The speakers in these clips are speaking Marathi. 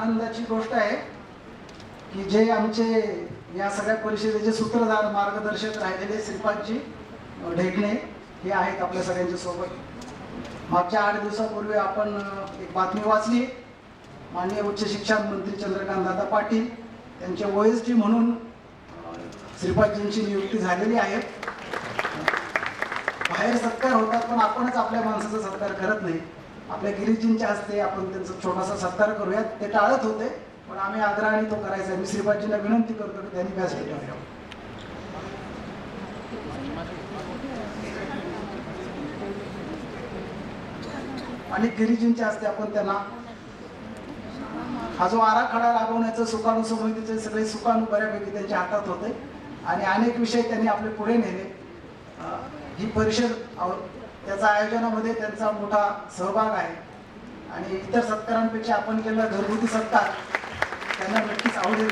आनंदाची गोष्ट आहे की जे आमचे या सगळ्या परिषदेचे सूत्रधार मार्गदर्शक राहिलेले श्रीपादजी ढेकणे हे आहेत आपल्या सगळ्यांच्या सोबत. मागच्या आठ दिवसापूर्वी आपण एक बातमी वाचली. माननीय उच्च शिक्षण मंत्री चंद्रकांत दादा पाटील त्यांचे ओ एस डी म्हणून श्रीपादजींची नियुक्ती झालेली आहे. बाहेर सत्कार होतात पण आपणच आपल्या माणसाचा सत्कार करत नाही. आपल्या गिरीजींच्या असते आपण त्यांचा छोटासा सत्कार करूयात. ते टाळत होते पण आम्ही आदराने तो करायचा आहे. मी श्रीपादजींना विनंती करतो की त्यांनी व्यासपीठ ठेवावं आणि गिरीजींच्या असते आपण त्यांना हा जो आराखडा राबवण्याचं सुकाणू समितीचे सगळे सुकाणू बऱ्यापैकी त्यांच्या हातात होते. आणि अनेक विषय त्यांनी आपले पुढे नेले. ही परिषद त्याचा आयोजनामध्ये त्यांचा मोठा सहभाग आहे. आणि इतर सत्कारांपेक्षा आपण केलेला घरगुती सत्कार त्यांना नक्कीच आवडेल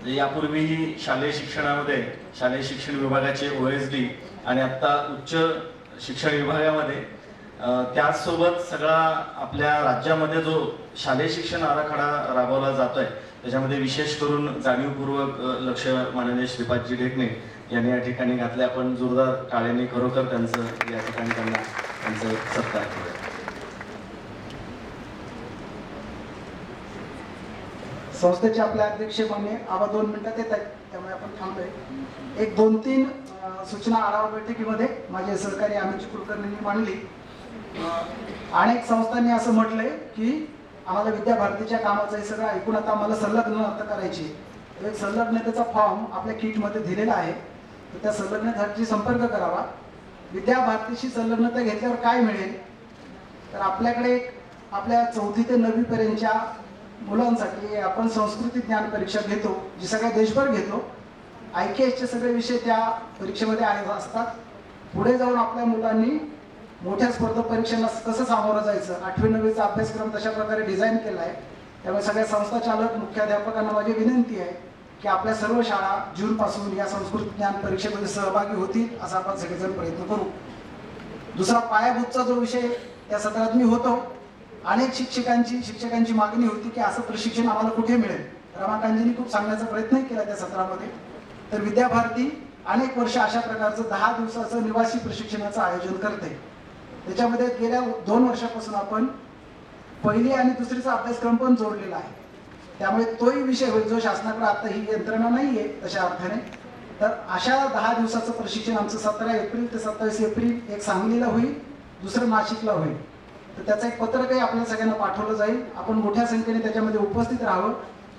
म्हणजे यापूर्वीही शालेय शिक्षणामध्ये शालेय शिक्षण विभागाचे ओ एस डी आणि आता उच्च शिक्षण विभागामध्ये त्याचसोबत सगळा आपल्या राज्यामध्ये जो शालेय शिक्षण आराखडा राबवला जातोय त्याच्यामध्ये विशेष करून जाणीवपूर्वक लक्ष माननीय श्रीपादजी ढेकणे यांनी या ठिकाणी घातले. आपण जोरदार टाळ्यांनी खरोखर त्यांचं या ठिकाणी त्यांना त्यांचं सत्कार करूया संस्थेचे आपले अध्यक्ष मान्य आबा दोन मिनिटात येत आहेत त्यामुळे आपण थांबतोय. एक दोन तीन सूचना आढावा बैठकीमध्ये माझे सहकारी अमित कुलकर्णींनी मांडली. अनेक संस्थांनी असं म्हटलंय की आम्हाला विद्याभारतीच्या कामाचं हे सगळं ऐकून आता आम्हाला संलग्नता करायची. आहे. एक संलग्नतेचा फॉर्म आपल्या किटमध्ये दिलेला आहे. तर त्या संलग्नतेसाठी संपर्क करावा. विद्याभारतीशी संलग्नता घेतल्यावर काय मिळेल? तर आपल्याकडे आपल्या चौथी ते नववीपर्यंतच्या मुलांसाठी आपण संस्कृती ज्ञान परीक्षा घेतो जी सगळ्या देशभर घेतो. आय के एसचे सगळे विषय त्या परीक्षेमध्ये आहेत असतात. पुढे जाऊन आपल्या मुलांनी मोठ्या स्पर्धा परीक्षांना कसं सामोरं जायचं? आठवी नववीचा अभ्यासक्रम तशा प्रकारे डिझाईन केला आहे त्यामुळे सगळ्या संस्था चालक मुख्याध्यापकांना माझी विनंती आहे की आपल्या सर्व शाळा जूनपासून या संस्कृत ज्ञान परीक्षेमध्ये सहभागी होतील असा आपण सगळेजण प्रयत्न करू. दुसरा पायाभूतचा जो विषय त्या सत्रात मी होतो. अनेक शिक्षकांची शिक्षकांची मागणी होती की असं प्रशिक्षण आम्हाला कुठे मिळेल? रमाकांतजींनी खूप सांगण्याचा प्रयत्न केला त्या सत्रामध्ये. तर विद्याभारती अनेक वर्ष अशा प्रकारचं दहा दिवसाचं निवासी प्रशिक्षणाचं आयोजन करते. त्याच्यामध्ये गेल्या दोन वर्षापासून आपण पहिली आणि दुसरीचा अभ्यासक्रम पण जोडलेला आहे. त्यामुळे तोही विषय होईल जो शासनाकडे आता ही यंत्रणा नाही आहे तशा अर्थाने. तर अशा दहा दिवसाचं प्रशिक्षण आमचं सतरा एप्रिल ते सत्तावीस एप्रिल एक सांगलीला होईल दुसरं नाशिकला होईल. तर त्याचं एक पत्रकही आपल्या सगळ्यांना पाठवलं जाईल. आपण मोठ्या संख्येने त्याच्यामध्ये उपस्थित राहावं.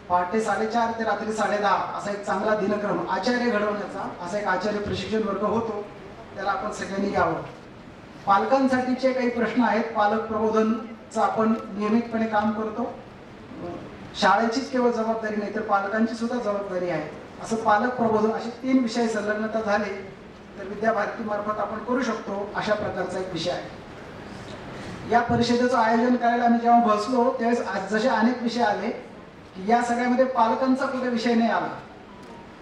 पहाटे साडेचार ते रात्री साडेदहा असा एक चांगला दिनक्रम आचार्य घडवण्याचा असा एक आचार्य प्रशिक्षण वर्ग होतो. त्याला आपण सगळ्यांनी यावं. पालकांसाठीचे काही प्रश्न आहेत. पालक प्रबोधनचं आपण नियमितपणे काम करतो. शाळेचीच केवळ जबाबदारी नाही तर पालकांची सुद्धा जबाबदारी आहे. असं पालक प्रबोधन असे तीन विषय संलग्नता झाले तर विद्याभारती मार्फत आपण करू शकतो अशा प्रकारचा एक विषय आहे. या परिषदेचं आयोजन करायला आम्ही जेव्हा बसलो त्यावेळेस आज जसे अनेक विषय आले की या सगळ्यामध्ये पालकांचा कुठे विषय नाही आला.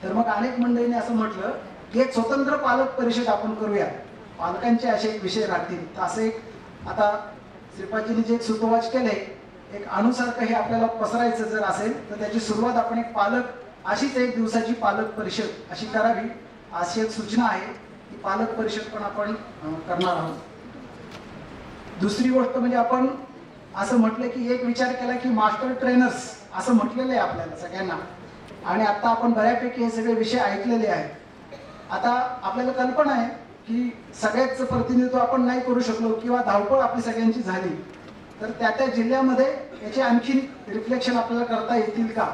तर मग अनेक मंडळींनी असं म्हटलं की एक स्वतंत्र पालक परिषद आपण करूया. पालकांचे असे एक विषय राहतील. तर असं एक आता श्रीपादजींनी जे एक सुतोवाच केले एक अणुसारखं हे आपल्याला पसरायचं जर असेल तर त्याची सुरुवात आपण एक पालक अशीच एक दिवसाची पालक परिषद अशी करावी अशी एक सूचना आहे की पालक परिषद पण आपण करणार आहोत. दुसरी गोष्ट म्हणजे आपण असं म्हटलं की एक विचार केला की मास्टर ट्रेनर्स असं म्हटलेलं आहे आपल्याला सगळ्यांना. आणि आता आपण बऱ्यापैकी हे सगळे विषय ऐकलेले आहेत. आता आपल्याला कल्पना आहे की सगळ्याच प्रतिनिधित्व आपण नाही करू शकलो किंवा धावपळ आपली सगळ्यांची झाली तर त्या त्या जिल्ह्यामध्ये याचे आणखी रिफ्लेक्शन आपल्याला करता येतील का?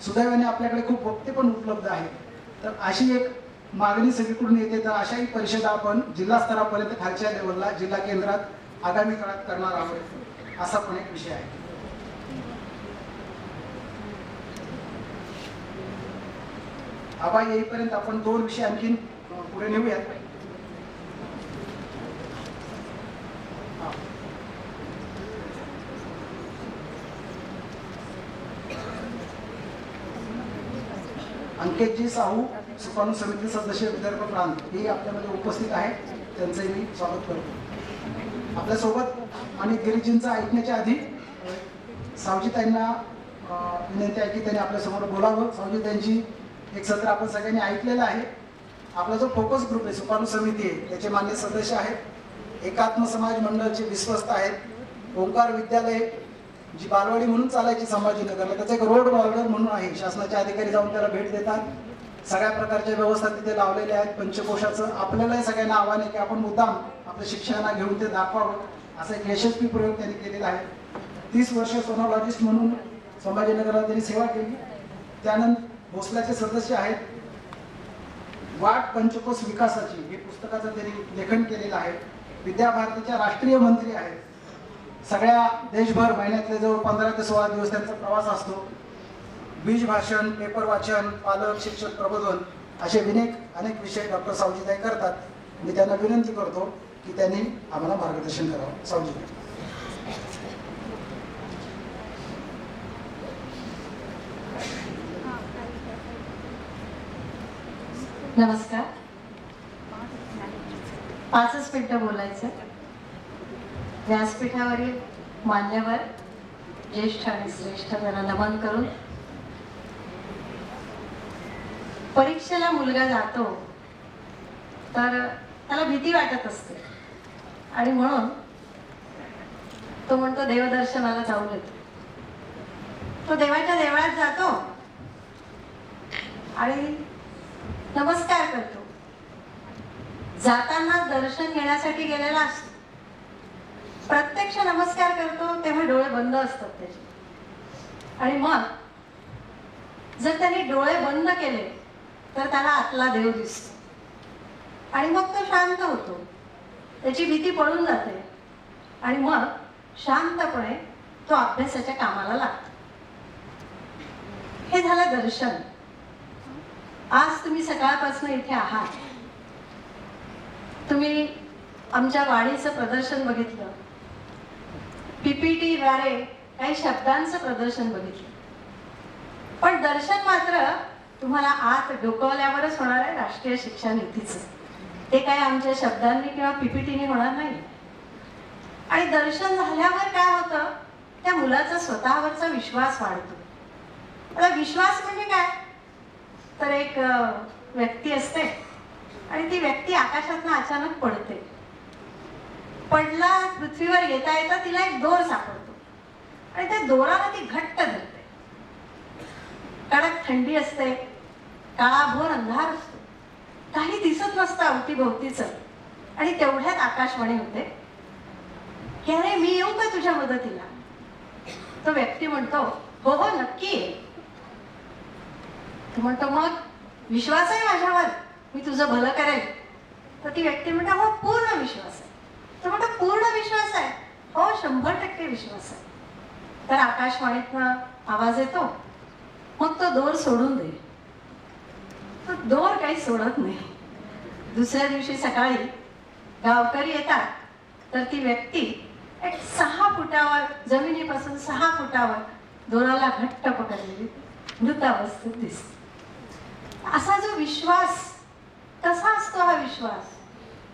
सुदैवाने आपल्याकडे खूप वक्ते पण उपलब्ध आहेत तर अशी एक मागणी सगळीकडून येते तर अशाही परिषदा आपण जिल्हा स्तरापर्यंत खालच्या लेवलला जिल्हा केंद्रात आगामी काळात करणार आहोत असा पण एक विषय आहे. आबा येईपर्यंत आपण दोन विषय आणखीन पुढे नेऊयात हा. अंकितजी साहू सुकाणू समिती सदस्य विदर्भ प्रांत हे आपल्यामध्ये उपस्थित आहेत. त्यांचंही मी स्वागत करतो. आपल्यासोबत आणि गिरिजींचं ऐकण्याच्या आधी सावजीताईंना विनंती आहे की त्यांनी आपल्यासमोर बोलावं. सावजीताईंची एक सत्र आपण सगळ्यांनी ऐकलेलं आहे. आपला जो फोकस ग्रुप आहे सुपारू समिती आहे त्याचे मान्य सदस्य आहेत. एकात्म समाज मंडळाचे विश्वस्त आहेत. ओंकार विद्यालय जी बालवाडी म्हणून चालायची संभाजीनगरला त्याचं एक रोड बॉर्डर म्हणून आहे. शासनाचे अधिकारी जाऊन त्याला भेट देतात. सगळ्या प्रकारच्या व्यवस्था तिथे लावलेल्या आहेत. पंचकोशाचं आपल्यालाही सगळ्यांना आव्हान आहे की आपण मुद्दाम आपल्या शिक्षकांना घेऊन ते दाखवावं. असा एक यशस्वी प्रयोग त्यांनी केलेला आहे. तीस वर्ष सोनोलॉजिस्ट म्हणून संभाजीनगरला त्यांनी सेवा केली. त्यानंतर भोसल्याचे सदस्य आहेत. वाट पंचकोश विकासाची हे पुस्तकाचं त्यांनी लेखन केलेलं आहे. विद्याभारतीच्या राष्ट्रीय मंत्री आहेत. सगळ्या देशभर महिन्यातले जवळ पंधरा ते सोळा दिवस त्यांचा प्रवास असतो. बीज भाषण पेपर वाचन पालक शिक्षक प्रबोधन असे विनेक अनेक विषय डॉक्टर सावजीताई करतात. मी त्यांना विनंती करतो की त्यांनी आम्हाला मार्गदर्शन करावं. सावजीताई नमस्कार. पाचच मिनिटं बोलायचं. व्यासपीठावरील मान्यवर ज्येष्ठ आणि श्रेष्ठ त्यांना नमन करून परीक्षेला मुलगा जातो तर त्याला भीती वाटत असते. आणि म्हणून तो म्हणतो देवदर्शनाला जाऊ देतो तो देवाच्या देवळात जातो आणि नमस्कार करतो. जाताना दर्शन घेण्यासाठी गेलेला असतो. प्रत्यक्ष नमस्कार करतो तेव्हा डोळे बंद असतात त्याचे. आणि मग जर त्याने डोळे बंद केले तर त्याला आतला देव दिसतो. आणि मग तो शांत होतो. त्याची भीती पळून जाते. आणि मग शांतपणे तो अभ्यासाच्या कामाला लागतो. हे झालं दर्शन. आज तुम्ही सकाळपासून इथे आहात. तुम्ही आमच्या वाणीचं प्रदर्शन बघितलं. पीपीटी द्वारे काही शब्दांचं प्रदर्शन बघितलं. पण दर्शन मात्र तुम्हाला आत डोकवल्यावरच होणार आहे राष्ट्रीय शिक्षा नीतीचं. ते काय आमच्या शब्दांनी किंवा पीपीटीने होणार नाही? आणि दर्शन झाल्यावर काय होतं? त्या मुलाचा स्वतःवरचा विश्वास वाढतो. आता विश्वास म्हणजे काय? तर एक व्यक्ती असते आणि ती व्यक्ती आकाशातनं अचानक पडते. पडला पृथ्वीवर येता येता तिला एक दोर सापडतो. आणि त्या दोराला ती घट्ट धरते. कडक थंडी असते काळाभोर अंधार असतो. काही दिसत नसतं अवतीभोवतीचं. आणि तेवढ्यात आकाशवाणी होते की अरे मी येऊ का तुझ्या मदतीला? तो व्यक्ती म्हणतो हो हो नक्की तो म्हणतो मग विश्वास आहे माझ्यावर. मी तुझं भलं करेल. तर ती व्यक्ती म्हणते हो पूर्ण विश्वास आहे. पूर्ण विश्वास आहे. हो शंभर टक्के विश्वास आहे. तर आकाशवाणीतनं आवाज येतो. मग तो दोर सोडून दे. तो दोर काही सोडत नाही. दुसऱ्या दिवशी सकाळी गावकरी येतात. तर ती व्यक्ती एक सहा फुटावर जमिनीपासून सहा फुटावर दोराला घट्ट पकडलेली मृतावस्थेत दिसते. असा जो विश्वास कसा असतो हा विश्वास?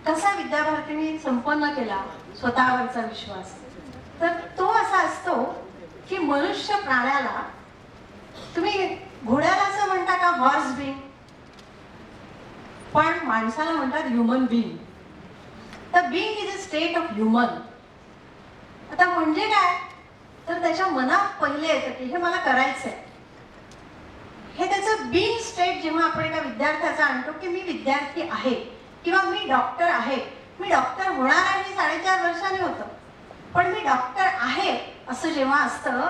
कसा विद्याभारतीने संपन्न केला स्वतःवरचा विश्वास. तर तो असा असतो की मनुष्य प्राण्याला तुम्ही घोड्याला असं म्हणता का हॉर्स बिंग पण माणसाला म्हणतात ह्युमन बिंग तर being is a state of human आता म्हणजे काय? तर त्याच्या मनात पहिले येतं की हे मला करायचंय. हे त्याचं बिंग स्टेट जेव्हा आपण एका विद्यार्थ्याचा आणतो की मी विद्यार्थी आहे. किंवा मी डॉक्टर आहे. मी डॉक्टर होणार आहे साडेचार वर्षाने होतं. पण मी डॉक्टर आहे असं जेव्हा असतं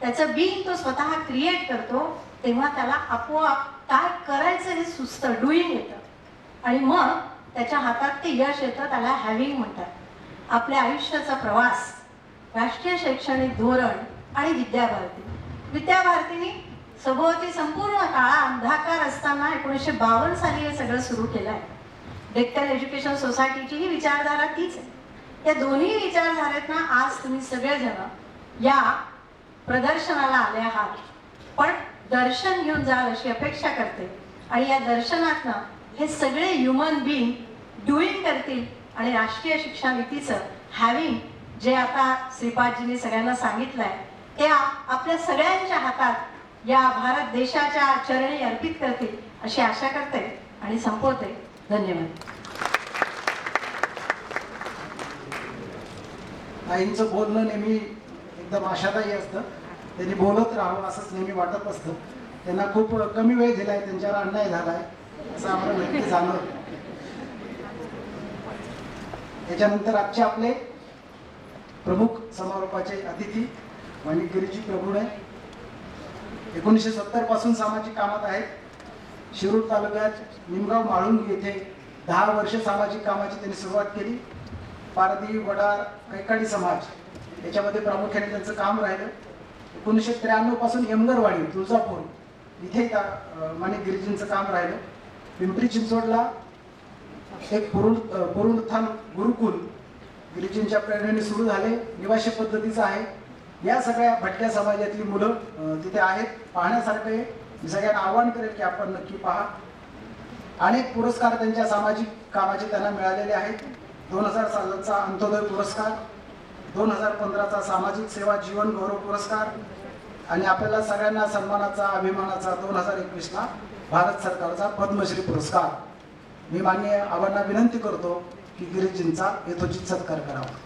त्याचं बिंग तो स्वतः क्रिएट करतो तेव्हा त्याला आपोआप काय करायचं हे सुचतं डुईंग येतं. आणि मग त्याच्या हातात ते यश येतं त्याला हॅव्हिंग म्हणतात. आपल्या आयुष्याचा प्रवास राष्ट्रीय शैक्षणिक धोरण आणि विद्याभारती. विद्याभारतीने सभोवती संपूर्ण काळा अंधाकार असताना एकोणीसशे बावन्न साली हे सगळं सुरू केलं आहे डेक्कन एज्युकेशन सोसायटीची ही विचारधारा तीच आहे. या दोन्ही विचारधारेतना आज तुम्ही सगळेजण या प्रदर्शनाला आले आहात. पण दर्शन घेऊन जाल अशी अपेक्षा करते. आणि या दर्शनातनं हे सगळे ह्युमन बिईंग डुईंग करतील आणि राष्ट्रीय शिक्षा नीतीचं हॅव्हिंग जे आता श्रीपादजींनी सगळ्यांना सांगितलंय त्या आपल्या सगळ्यांच्या हातात या भारत देशाच्या चरणी अर्पित करतील अशी आशा करते आणि संपवते. धन्यवाद. आईंचं बोलणं नेहमी एकदम आशादायी असतं. त्यांनी बोलत राहावं असंच नेहमी वाटत असतं. त्यांना खूप कमी वेळ दिलाय त्यांच्यावर अन्याय झालाय असं आम्हाला नक्की जाणवतं त्याच्यानंतर आजचे आपले प्रमुख समारोपाचे अतिथी माणिक गिरीजी प्रभुणे. एकोणीसशे सत्तरपासून सामाजिक कामात आहेत. शिरूर तालुक्यात निमगाव म्हाळुंगी येथे दहा वर्ष सामाजिक कामाची त्यांनी सुरुवात केली. पारधी वडार कैकाडी समाज याच्यामध्ये प्रामुख्याने त्यांचं काम राहिलं. एकोणीसशे त्र्याण्णवपासून यमगरवाडी तुळजापूर इथे त्या माने गिरीजींचं काम राहिलं. पिंपरी चिंचवडला एक पुरुण अं, गुरुकुल गिरिजींच्या प्रेरणेने सुरू झाले. निवासी पद्धतीचं आहे. या सगळ्या भटक्या समाजातली मुलं तिथे आहेत. पाहण्यासारखं आहे मी सगळ्यांना आवाहन करेल की आपण नक्की पहा. अनेक पुरस्कार त्यांच्या सामाजिक कामाचे त्यांना मिळालेले आहेत. दोन हजार सालाचा अंत्योदय पुरस्कार दोन हजार पंधराचा सामाजिक सेवा जीवन गौरव पुरस्कार आणि आपल्याला सगळ्यांना सन्मानाचा अभिमानाचा दोन हजार एकवीसला भारत सरकारचा पद्मश्री पुरस्कार. मी मान्य आव्हांना विनंती करतो की गिरीजींचा यथोचित सत्कार करावा.